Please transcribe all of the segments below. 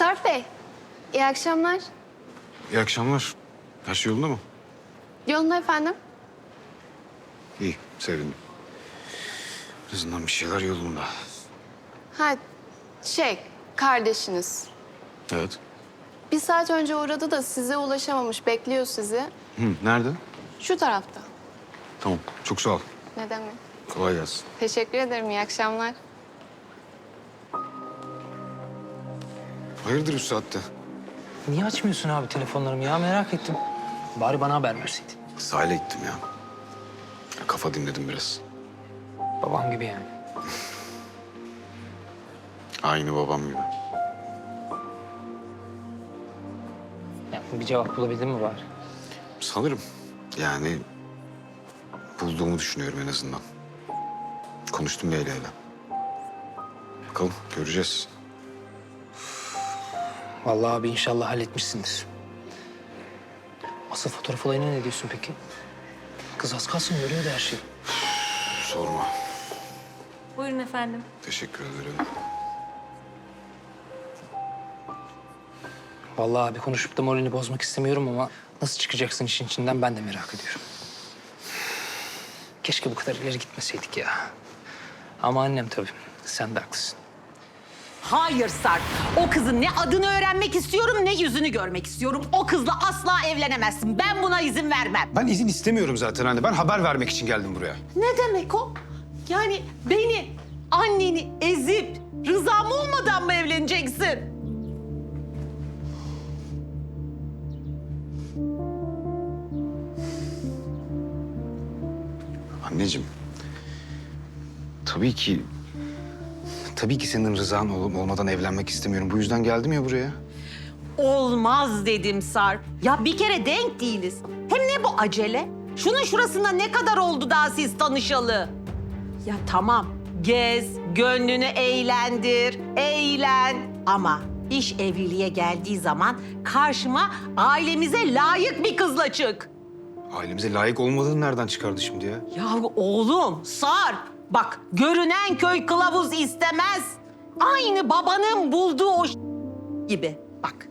Sarp Bey, iyi akşamlar. İyi akşamlar. Her şey yolunda mı? Yolunda efendim. İyi, sevindim. En azından bir şeyler yolunda. Ha, şey, kardeşiniz. Evet. Bir saat önce uğradı da size ulaşamamış, bekliyor sizi. Hı, nerede? Şu tarafta. Tamam, çok sağ ol. Ne demek? Kolay gelsin. Teşekkür ederim, iyi akşamlar. Hayırdır bu saatte? Niye açmıyorsun abi telefonlarımı ya merak ettim. Bari bana haber verseydin. Sahile gittim ya. Kafa dinledim biraz. Babam gibi yani. Aynı babam gibi. Ya bir cevap bulabildin mi bari? Sanırım. Yani bulduğumu düşünüyorum en azından. Konuştum Leyla'yla. Bakalım göreceğiz. Vallahi abi inşallah halletmişsindir. Asıl fotoğraf olayına ne diyorsun peki? Kız az kalsın görüyordu her şeyi. Sorma. Buyurun efendim. Teşekkür ederim. Vallahi abi konuşup da moralini bozmak istemiyorum ama nasıl çıkacaksın işin içinden ben de merak ediyorum. Keşke bu kadar ileri gitmeseydik ya. Ama annem tabii. Sen de haklısın. Hayır Sarp. O kızın ne adını öğrenmek istiyorum ne yüzünü görmek istiyorum. O kızla asla evlenemezsin. Ben buna izin vermem. Ben izin istemiyorum zaten anne. Ben haber vermek için geldim buraya. Ne demek o? Yani beni, anneni ezip rızam olmadan mı evleneceksin? Anneciğim. Tabii ki... Tabii ki senin rızan olup olmadan evlenmek istemiyorum. Bu yüzden geldim ya buraya. Olmaz dedim Sarp. Ya bir kere denk değiliz. Hem ne bu acele? Şunun şurasında ne kadar oldu daha siz tanışalı? Ya tamam gez, gönlünü eğlendir, eğlen. Ama iş evliliğe geldiği zaman karşıma ailemize layık bir kızla çık. Ailemize layık olmadığını nereden çıkardı şimdi ya? Ya oğlum Sarp bak görünen köy kılavuz istemez. Aynı babanın bulduğu o gibi. Bak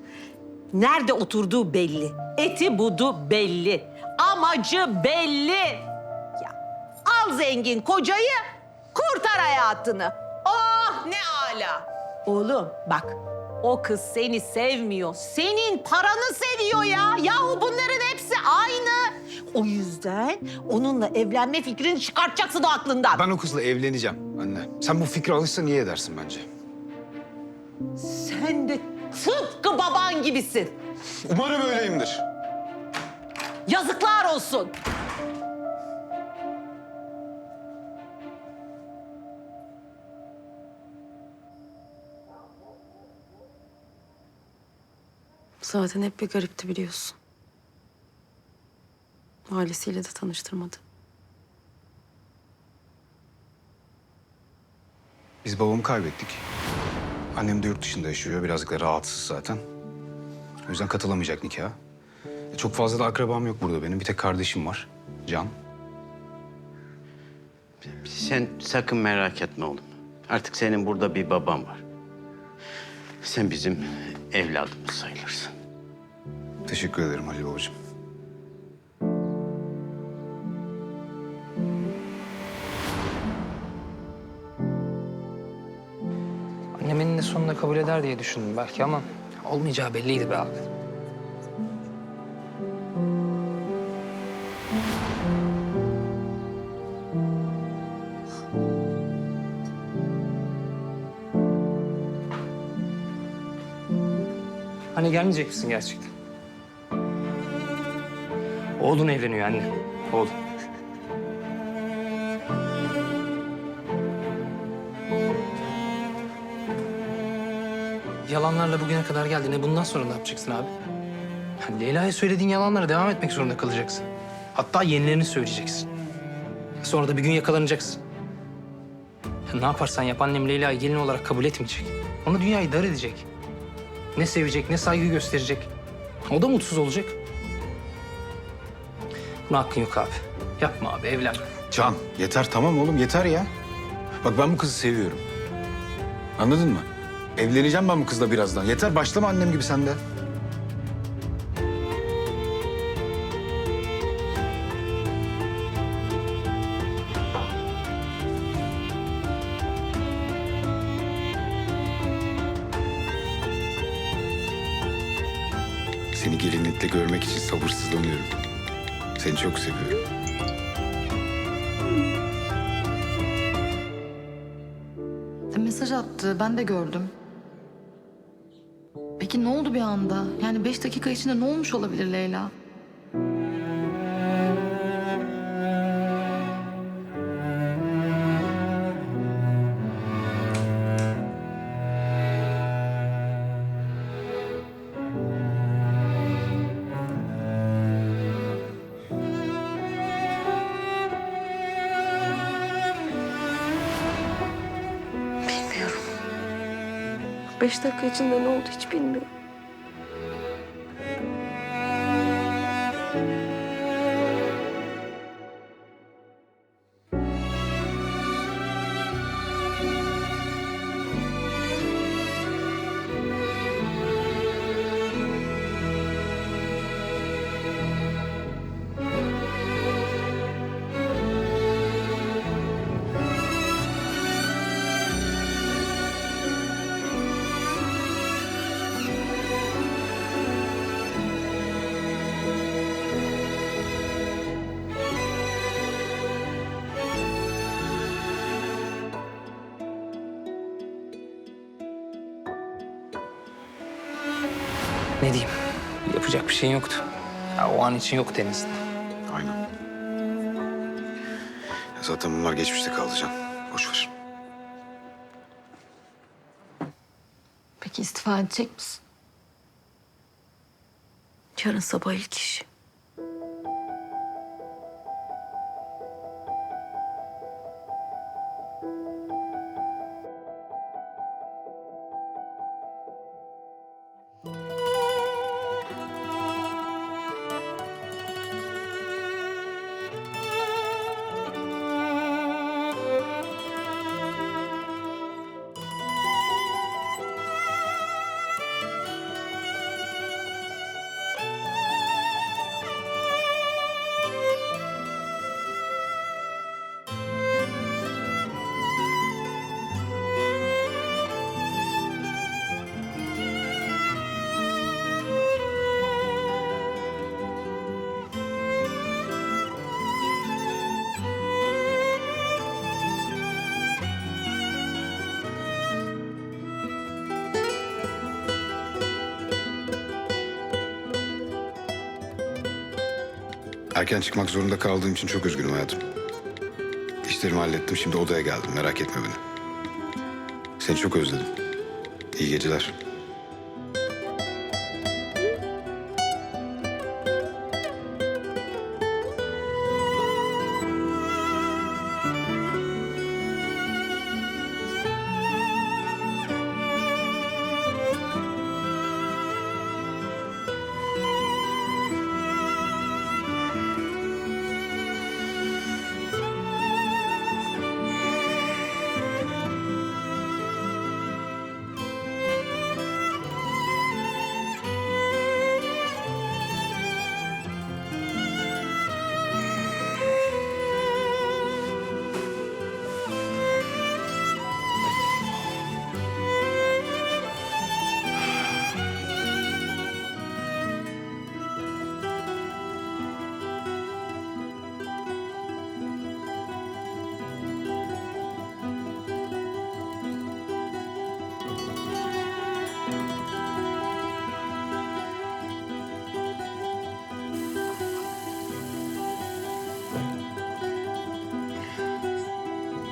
nerede oturduğu belli. Eti budu belli. Amacı belli. Ya al zengin kocayı kurtar hayatını. Oh ne ala. Oğlum bak o kız seni sevmiyor. Senin paranı seviyor ya. Yahu bunların hepsi aynı. O yüzden onunla evlenme fikrini çıkartacaksın o aklından. Ben o kızla evleneceğim anne. Sen bu fikre alışsan iyi edersin bence. Sen de tıpkı baban gibisin. Umarım öyleyimdir. Yazıklar olsun. Zaten hep bir garipti biliyorsun. Ailesiyle de tanıştırmadı. Biz babamı kaybettik. Annem de yurt dışında yaşıyor. Birazcık da rahatsız zaten. O yüzden katılamayacak nikaha. E, Çok fazla da akrabam yok burada benim. Bir tek kardeşim var. Can. Sen sakın merak etme oğlum. Artık senin burada bir baban var. Sen bizim evladımız sayılırsın. Teşekkür ederim Halil babacığım. Kabul eder diye düşündüm belki ama olmayacağı belliydi be abi. Hani gelmeyecek misin gerçekten? Oğlun evleniyor anne. Oğlun. Yalanlarla bugüne kadar geldin. E bundan sonra ne yapacaksın abi? Ha, Leyla'ya söylediğin yalanlara devam etmek zorunda kalacaksın. Hatta yenilerini söyleyeceksin. Sonra da bir gün yakalanacaksın. Ya ne yaparsan yap annem Leyla'yı gelin olarak kabul etmeyecek. Onu dünyayı dar edecek. Ne sevecek, ne saygı gösterecek. O da mutsuz olacak. Buna hakkın yok abi. Yapma abi, evlenme. Can yeter tamam oğlum yeter ya. Bak ben bu kızı seviyorum. Anladın mı? Evleneceğim ben bu kızla birazdan. Yeter başlama annem gibi sen de. Seni gelinlikle görmek için sabırsızlanıyorum. Seni çok seviyorum. Mesaj attı. Ben de gördüm. Peki ne oldu bir anda? Yani beş dakika içinde ne olmuş olabilir Leyla? 45 dakika içinde ne oldu hiç bilmiyorum. Ne diyeyim? Yapacak bir şeyin yoktu. Ya, o an için yok denizde. Aynen. Ya zaten bunlar geçmişte kaldı Can. Boş ver. Peki istifa edecek misin? Yarın sabah ilk iş. Erken çıkmak zorunda kaldığım için çok üzgünüm hayatım. İşlerimi hallettim. Şimdi odaya geldim. Merak etme beni. Seni çok özledim. İyi geceler.